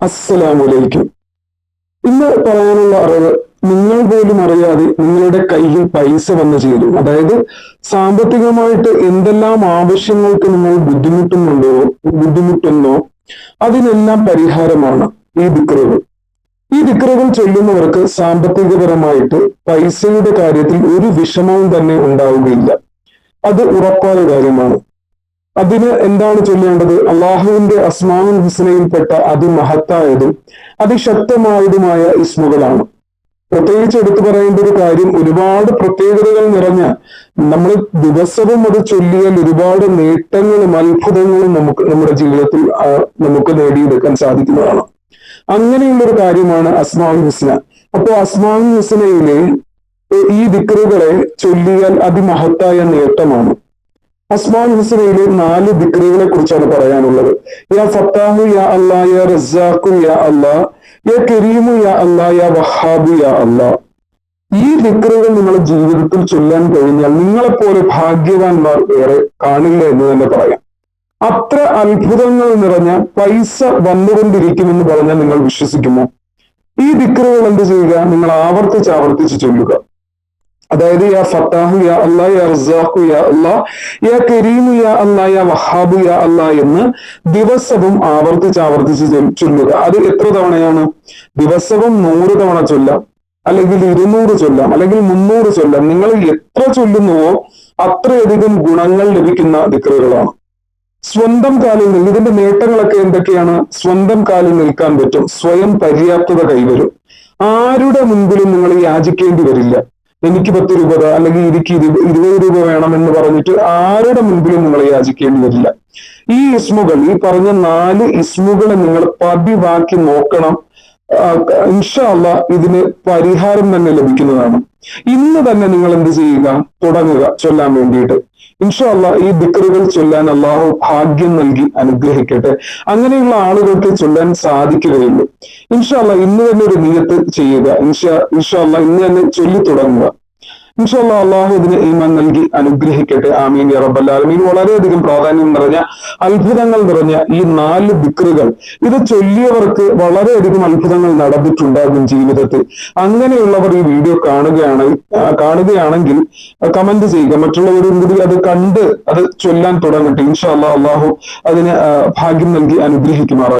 അസ്സലാമലൈക്കും ഇന്ന് പറയാനുള്ള അറിവ് നിങ്ങൾ പോലും അറിയാതെ നിങ്ങളുടെ കയ്യിൽ പൈസ വന്നു ചേരും. അതായത് സാമ്പത്തികമായിട്ട് എന്തെല്ലാം ആവശ്യങ്ങൾക്ക് നിങ്ങൾ ബുദ്ധിമുട്ടുന്നുണ്ടോ ബുദ്ധിമുട്ടുന്നോ അതിനെല്ലാം പരിഹാരമാണ് ഈ ദിക്റുകൾ ഈ ദിക്റുകൾ ചൊല്ലുന്നവർക്ക് സാമ്പത്തികപരമായിട്ട് പൈസയുടെ കാര്യത്തിൽ ഒരു വിഷമവും തന്നെ ഉണ്ടാവുകയില്ല. അത് ഉറപ്പായ കാര്യമാണ്. അതിന് എന്താണ് ചൊല്ലേണ്ടത്? അള്ളാഹുവിന്റെ അസ്മാവുൽ ഹുസനയിൽപ്പെട്ട അതിമഹത്തായതും അതിശക്തമായതുമായ ഇസ്മുകളാണ് പ്രത്യേകിച്ച് എടുത്തു പറയേണ്ട ഒരു കാര്യം ഒരുപാട് പ്രത്യേകതകൾ നിറഞ്ഞ നമ്മൾ ദിവസവും അത് ചൊല്ലിയാൽ ഒരുപാട് നേട്ടങ്ങളും അത്ഭുതങ്ങളും നമുക്ക് നമ്മുടെ ജീവിതത്തിൽ നമുക്ക് നേടിയെടുക്കാൻ സാധിക്കുന്നതാണ്. അങ്ങനെയുള്ളൊരു കാര്യമാണ് അസ്മാവുൽ ഹുസ്ന. അപ്പോ അസ്മാവുൽ ഹുസ്നയിലെ ഈ വിക്രുകളെ ചൊല്ലിയാൽ അതിമഹത്തായ നേട്ടമാണ്. അസ്മാൻ ഹുസ്നയിലെ നാല് ദിക്രികളെ കുറിച്ചാണ് പറയാനുള്ളത്. യാ ഫത്താഹു യാ അല്ലാ യാ റസാഖു യാ അല്ലാ യാ കരീമു യാ അല്ലാ യാ വഹാബു യാ അല്ലാ ഈ ദിക്റുകൾ നിങ്ങളുടെ ജീവിതത്തിൽ ചൊല്ലാൻ കഴിഞ്ഞാൽ നിങ്ങളെപ്പോലെ ഭാഗ്യവാന്മാർ ഏറെ കാണില്ല എന്ന് തന്നെ പറയാം. അത്ര അത്ഭുതങ്ങൾ നിറഞ്ഞ പൈസ വന്നുകൊണ്ടിരിക്കുമെന്ന് പറഞ്ഞാൽ നിങ്ങൾ വിശ്വസിക്കുമോ? ഈ ദിക്റുകൾ എന്ത് ചെയ്യുക? നിങ്ങൾ ആവർത്തിച്ച് ആവർത്തിച്ച് ചൊല്ലുക. അതായത് യാ ഫത്താഹു യാ അല്ലാ യാ റസാഖു യാ അല്ലാ യാ കരീമു യാ അല്ലാ യാ വഹാബു യാ അല്ലാ എന്ന് ദിവസവും ആവർത്തിച്ച് ആവർത്തിച്ച് ചൊല്ലുക. അത് എത്ര തവണയാണ്? ദിവസവും നൂറ് തവണ ചൊല്ലാം. അല്ലെങ്കിൽ ഇരുന്നൂറ് ചൊല്ലാം. അല്ലെങ്കിൽ മുന്നൂറ് ചൊല്ലാം. നിങ്ങൾ എത്ര ചൊല്ലുന്നുവോ അത്രയധികം ഗുണങ്ങൾ ലഭിക്കുന്ന ദിക്റുകളാണ്. സ്വന്തം കാലിൽ നിന്ന് ഇതിന്റെ നേട്ടങ്ങളൊക്കെ എന്തൊക്കെയാണ്? സ്വന്തം കാലിൽ നിൽക്കാൻ പറ്റും. സ്വയം പര്യാപ്തത കൈവരും. ആരുടെ മുൻപിലും നിങ്ങൾ യാചിക്കേണ്ടി വരില്ല. എനിക്ക് പത്ത് രൂപ അല്ലെങ്കിൽ എനിക്ക് ഇരു- ഇരുപത് രൂപ വേണം എന്ന് പറഞ്ഞിട്ട് ആരുടെ മുൻപിലും നിങ്ങൾ യാചിക്കേണ്ടി വരില്ല. ഈ ഇസ്മുകൾ ഈ പറഞ്ഞ നാല് ഇസ്മുകളെ നിങ്ങൾ പതിവാക്കി നോക്കണം. ഇൻഷാല്ല ഇതിന് പരിഹാരം തന്നെ ലഭിക്കുന്നതാണ്. ഇന്ന് തന്നെ നിങ്ങൾ എന്ത് ചെയ്യുക? തുടങ്ങുക. ചൊല്ലാൻ വേണ്ടിയിട്ട്. ഇൻഷാല്ല ഈ ദിക്കറുകൾ ചൊല്ലാൻ അള്ളാഹു ഭാഗ്യം നൽകി അനുഗ്രഹിക്കട്ടെ. അങ്ങനെയുള്ള ആളുകൾക്ക് ചൊല്ലാൻ സാധിക്കുകയുള്ളൂ. ഇൻഷാല്ല ഇന്ന് തന്നെ ഒരു നിയത്ത് ചെയ്യുക. ഇൻഷാ ഇൻഷാല്ല ഇന്ന് തന്നെ ചൊല്ലി തുടങ്ങുക. ഇൻഷാല്ല അള്ളാഹു ഇതിന് ഈമാൻ നൽകി അനുഗ്രഹിക്കട്ടെ. ആമീൻ ആലമീൻ. വളരെയധികം പ്രാധാന്യം നിറഞ്ഞ അത്ഭുതങ്ങൾ നിറഞ്ഞ ഈ നാല് ദിക്റുകൾ. ഇത് ചൊല്ലിയവർക്ക് വളരെയധികം അത്ഭുതങ്ങൾ നടന്നിട്ടുണ്ടാകും ജീവിതത്തിൽ. അങ്ങനെയുള്ളവർ ഈ വീഡിയോ കാണുകയാണ് കാണുകയാണെങ്കിൽ കമന്റ് ചെയ്യുക. മറ്റുള്ളവരും കൂടി അത് കണ്ട് അത് ചൊല്ലാൻ തുടങ്ങട്ടെ. ഇൻഷാല്ല അള്ളാഹു അതിന് ഭാഗ്യം നൽകി അനുഗ്രഹിക്കുമാറാണ്